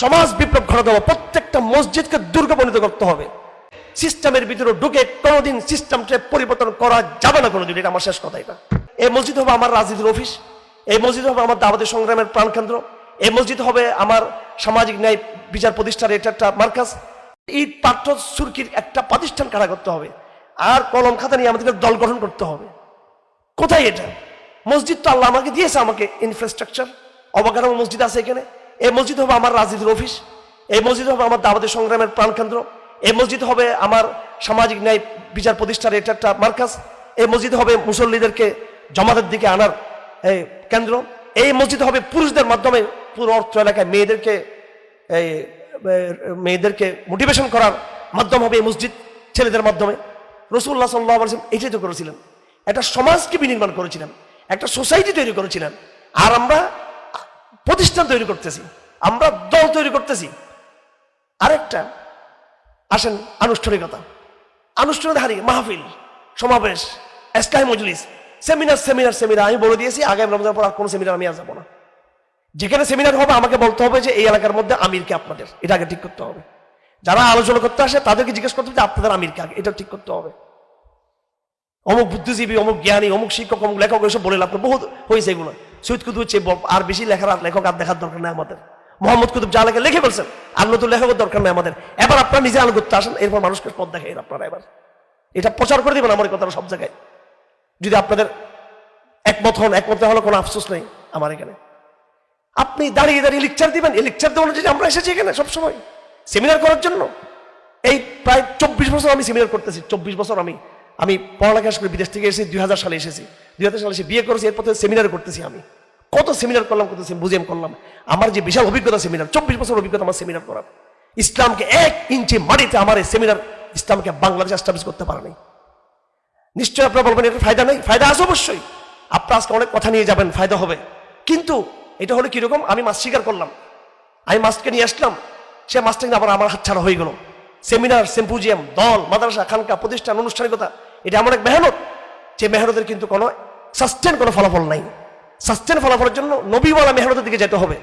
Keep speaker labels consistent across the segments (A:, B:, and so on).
A: সমাজ বিপ্লব ঘটাতে হবে। প্রত্যেকটা মসজিদকে দুর্গ পরিণত করতে হবে। সিস্টেমের ভিতরে ঢুকে কোনোদিন সিস্টেমটা পরিবর্তন করা যাবে না কোনোদিন। এটা আমার শেষ কথা এটা। এই মসজিদ হবে আমার রাজনীতির অফিস। এই মসজিদ হবে আমার দাওয়াতের সংগ্রামের প্রাণকেন্দ্র এই মসজিদ হবে আমার সামাজিক ন্যায় বিচার প্রতিষ্ঠানের এটা একটা মার্কাজ। ইট পাঠ্য সুরকির একটা প্রতিষ্ঠান কারা করতে হবে? আর কলম, খাতা নিয়ে আমাদেরকে দল গঠন করতে হবে। কোথায় এটা? মসজিদ তো আল্লাহ আমাকে দিয়েছে আমাকে ইনফ্রাস্ট্রাকচার অবকাঠামো মসজিদ আছে এখানে। এই মসজিদ হবে আমার রাজনীতির অফিস এই মসজিদ হবে আমার দাওয়াতের সংগ্রামের প্রাণকেন্দ্র এই মসজিদ হবে আমার সামাজিক ন্যায় বিচার প্রতিষ্ঠানের এটা একটা মার্কাজ এই মসজিদ হবে মুসল্লিদেরকে জমাতের দিকে আনার এই কেন্দ্র, এই মসজিদ হবে পুরুষদের মাধ্যমে পুরো অর্থ এলাকায় মেয়েদেরকে এই মেয়েদেরকে মোটিভেশন করার মাধ্যম হবে এই মসজিদ ছেলেদের মাধ্যমে। রসুল্লাহ সাল্লাহ আলসালাম এটাই তো করেছিলেন। একটা সমাজকে বিনির্মাণ করেছিলেন, একটা সোসাইটি তৈরি করেছিলেন। আর আমরা প্রতিষ্ঠান তৈরি করতেছি, আমরা দল তৈরি করতেছি। আরেকটা, আসেন আনুষ্ঠানিকতা। আনুষ্ঠানিক হারি মাহফিল, সমাবেশ, এসকাই মজলিস, সেমিনার সেমিনার সেমিনার। আমি বলে দিয়েছি, আগামী রমজান পর আর কোনো সেমিনার আমি আর যাব না। যেখানে সেমিনার হবে, আমাকে বলতে হবে যে এই এলাকার মধ্যে আমিরকে আপনাদের, এটা আগে ঠিক করতে হবে। যারা আলোচনা করতে আসে, তাদেরকে জিজ্ঞেস করতে হবে যে আপনাদের আমিরকে আগে, এটা ঠিক করতে হবে। অমুক বুদ্ধিজীবী, অমুক জ্ঞানী, অমুক শিক্ষক, অমুক লেখক, এসব বলে লাভ বহুত হয়েছে এগুলো। সৈয়দ কুতুব হচ্ছে আর বেশি লেখার লেখক আর দেখার দরকার নেই আমাদের। মোহাম্মদ কুতুব যা লেখে, লিখে বলছেন আর নতুন লেখকের দরকার নেই আমাদের। এবার আপনার নিজে করতে আসেন, এরপর মানুষকে পথ দেখেন আপনারা এবার। এটা প্রচার করে দিবেন আমার কথাটা সব জায়গায়। যদি আপনাদের একমত হন, একমত হলে কোনো আফসোস নেই আমার এখানে। আপনি দাঁড়িয়ে দাঁড়িয়ে লেকচার দিবেন, এই লেকচার দেওয়ার জন্য আমরা এসেছি এখানে সবসময়। সেমিনার করার জন্য। এই প্রায় চব্বিশ বছর আমি সেমিনার করতেছি, চব্বিশ বছর আমি আমি পড়ালেখা করে বিদেশ থেকে এসেছি দুই হাজার সালে এসেছি। দুই হাজার সালে এসে বিয়ে করেছি, এরপর সেমিনার করতেছি আমি। কত সেমিনার করলাম, কত বুঝিয়াম করলাম। আমার যে বিশাল অভিজ্ঞতা সেমিনার চব্বিশ বছর অভিজ্ঞতা আমার সেমিনার করার। ইসলামকে এক ইঞ্চি মাটিতে আমার এই সেমিনার ইসলামকে বাংলাদেশে এস্টাবলিশ করতে পারেনি। নিশ্চয়ই আপনারা বলবেন এটা ফায়দা নেই? ফায়দা আছে অবশ্যই। আপনারা আজকে অনেক কথা নিয়ে যাবেন, ফায়দা হবে। কিন্তু এটা হলো কীরকম? আমি মাছ স্বীকার করলাম। আমি মাছকে নিয়ে আসলাম। সে মাছটা কিন্তু আবার আমার হাত ছাড়া হয়ে গেল। সেমিনার, সেম্পুজিয়াম, দল, মাদ্রাসা, খানকা, প্রতিষ্ঠান, আনুষ্ঠানিকতা, এটা এমন এক মেহনত যে মেহনতের কিন্তু কোনো সাস্টেন কোনো ফলাফল নাই। সাস্টেন ফলাফলের জন্য নবীওয়ালা মেহনতের দিকে যেতে হবে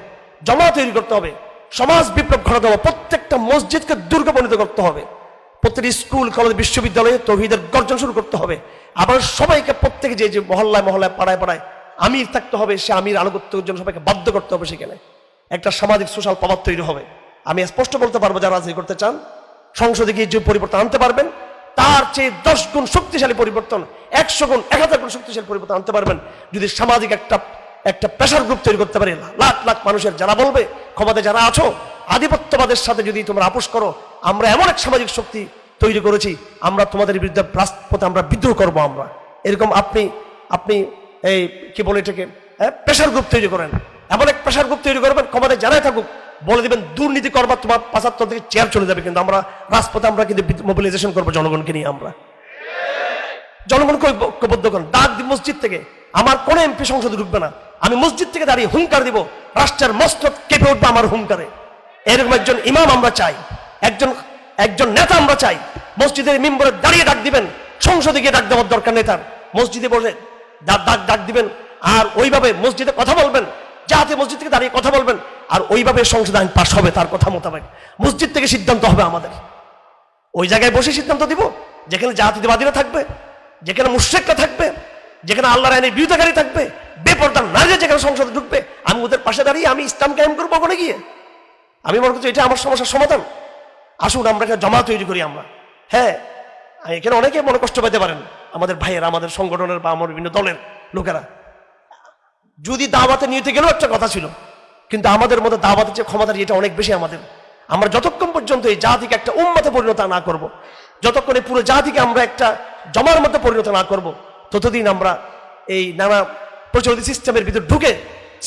A: জমা তৈরি করতে হবে, সমাজ বিপ্লব ঘটাতে হবে, প্রত্যেকটা মসজিদকে দুর্গ পরিণত করতে হবে, প্রত্যেকটি স্কুল, কলেজ, বিশ্ববিদ্যালয়ে তৌহিদের গর্জন শুরু করতে হবে, আবার সবাইকে প্রত্যেকে যে যে মহল্লায় মহল্লায়, পাড়ায় পাড়ায় আমির থাকতে হবে, সে আমির আনুগত্যের জন্য সবাইকে বাধ্য করতে হবে সেখানে। একটা সামাজিক, সোশ্যাল প্রভাব তৈরি হবে। আমি স্পষ্ট বলতে পারব যারা রাজনীতি করতে চান সংসদে গিয়ে যে পরিবর্তন আনতে পারবেন। তার চেয়ে দশ গুণ শক্তিশালী পরিবর্তন, একশো গুণ, এক হাজার গুণ শক্তিশালী পরিবর্তন আনতে পারবেন। যদি সামাজিক একটা একটা প্রেশার গ্রুপ তৈরি করতে পারে, লাখ লাখ মানুষের যারা বলবে, ক্ষমতায় যারা আছো, আধিপত্যবাদের সাথে যদি তোমরা আপোষ করো, আমরা এমন এক সামাজিক শক্তি তৈরি করেছি, আমরা তোমাদের বিরুদ্ধে রাজপথে আমরা বিদ্রোহ করব আমরা। এরকম আপনি আপনি এই, কি বলে এটাকে প্রেশার গ্রুপ তৈরি করেন। এমন এক প্রেশার গ্রুপ তৈরি করবেন, ক্ষমতায় যারাই থাকুক বলে দিবেন, দুর্নীতি করবার তোমার পাঁচাত্তর থেকে চেয়ার চলে যাবে, কিন্তু আমরা রাজপথে আমরা কিন্তু মোবিলাইজেশন করব জনগণকে নিয়ে আমরা। জনগণকে ঐক্যবদ্ধ করেন। ডাক দিব মসজিদ থেকে। আমার কোন এমপি সংসদে ঢুকবে না। আমি মসজিদ থেকে দাঁড়িয়ে হুঙ্কার দিব, রাষ্ট্রের মস্তক কেঁপে উঠবে আমার হুঙ্কারে। এরকম একজন ইমাম আমরা চাই, একজন একজন নেতা আমরা চাই। মসজিদের মেম্বরে দাঁড়িয়ে ডাক দিবেন, সংসদে গিয়ে ডাক দেওয়ার দরকার নেই তার। মসজিদে বসে ডাক ডাক দিবেন, আর ওইভাবে মসজিদে কথা বলবেন যাতে মসজিদ থেকে দাঁড়িয়ে কথা বলবেন, আর ওইভাবে সংসদ আইন পাশ হবে তার কথা মোতাবেক। মসজিদ থেকে সিদ্ধান্ত হবে আমাদের। ওই জায়গায় বসে সিদ্ধান্ত দিব, যেখানে জাতিবাদীরা থাকবে, যেখানে মুশ্রেকরা থাকবে, যেখানে আল্লাহর আইনের বিরোধিতাকারী থাকবে, বেপরদার নারীরা যেখানে সংসদে ঢুকবে, আমি ওদের পাশে দাঁড়িয়ে আমি ইসলাম কায়েম করব ওখানে গিয়ে। আমি মনে করছি এটা আমার সমস্যার সমাধান। আসুন আমরা একটা জমা তৈরি করি আমরা। হ্যাঁ এখানে অনেকে মনে কষ্ট পেতে পারেন, আমাদের ভাইয়েরা, আমাদের সংগঠনের বা আমার বিভিন্ন দলের লোকেরা। যদি দাওয়াতে নিতে গেলেও একটা কথা ছিল, কিন্তু আমাদের মধ্যে দাওয়াতের যে ক্ষমতা এটা অনেক বেশি আমাদের আমরা যতক্ষণ পর্যন্ত এই জাতিকে একটা উন্মতে পরিণত না করব। যতক্ষণ এই পুরো জাতিকে আমরা একটা জমার মধ্যে পরিণত না করব। ততদিন আমরা এই নানা প্রচলিত সিস্টেমের ভিতরে ঢুকে,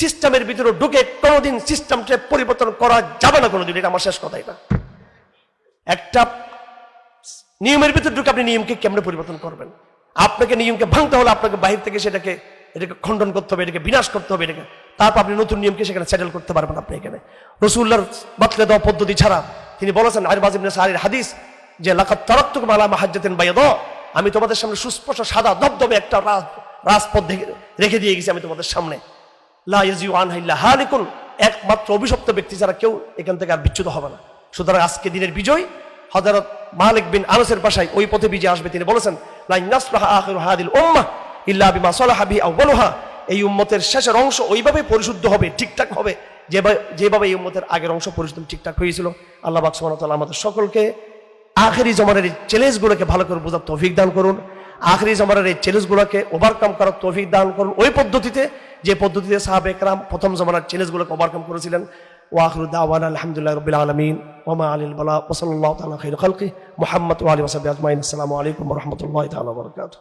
A: সিস্টেমের ভিতরে ঢুকে কোনোদিন সিস্টেমটা পরিবর্তন করা যাবে না কোনোদিন এটা আমার শেষ কথা এটা একটা নিয়মের ভিতরে ঢুকে আপনি নিয়মকে কেমনে পরিবর্তন করবেন আপনাকে নিয়মকে ভাঙতে হলে আপনাকে বাহির থেকে সেটাকে এটাকে খণ্ডন করতে হবে, এটাকে বিনাশ করতে হবে, এটাকে। তারপর আপনি নতুন নিয়মকে সেখানে সেটেল করতে পারবেন আপনি এখানে। রসুল্লার বাতলে দেওয়া পদ্ধতি ছাড়া তিনি বলেছেন আরবাজিম সাহারির হাদিস যে লাকাত তারাত্তুক মালা মাহাজ্জাতেন বাইদ আমি তোমাদের সামনে সুস্পষ্ট সাদা দবদবে একটা রাজ- রাজপথ রেখে দিয়ে গেছি আমি তোমাদের সামনে। একমাত্র অভিশপ্ত ব্যক্তি ছাড়া কেউ এখান থেকে আর বিচ্যুত হবে না। সুতরাং আজকে দিনের বিজয় হজরত মালিক বিন আনসের বাসায় ওই পথে বিজয় আসবে। তিনি বলেছেন ইল্লা বিমা সালাহা বিহি এই উম্মতের শেষের অংশ ওইভাবে পরিশুদ্ধ হবে, ঠিকঠাক হবে। যেভাবে যেভাবে এই উম্মতের আগের অংশ পরিশুদ্ধ ঠিকঠাক হয়েছিল, আল্লাহ আমাদের সকলকে আখেরি জমানের এই চ্যালেঞ্জগুলোকে ভালো করে বোঝার তৌফিক দান করুন। আখেরি জমানের এই চ্যালেঞ্জগুলোকে ওভারকাম করার তৌফিক দান করুন। ওই পদ্ধতিতে, যে পদ্ধতিতে সাহাবে একরাম প্রথম জমানার চ্যালেঞ্জগুলোকে ওভারকাম করেছিলেন। ওয়াখরু দাওয়ান আলহামদুলিল্লাহ রবিল আলমিন। ওমা আলিল বালা তালা খৈর খালকি। মোহাম্মদ আলী ওসাবি আজমাইন। আসসালামু আলাইকুম রহমতুল্লাহ তালা বরকাত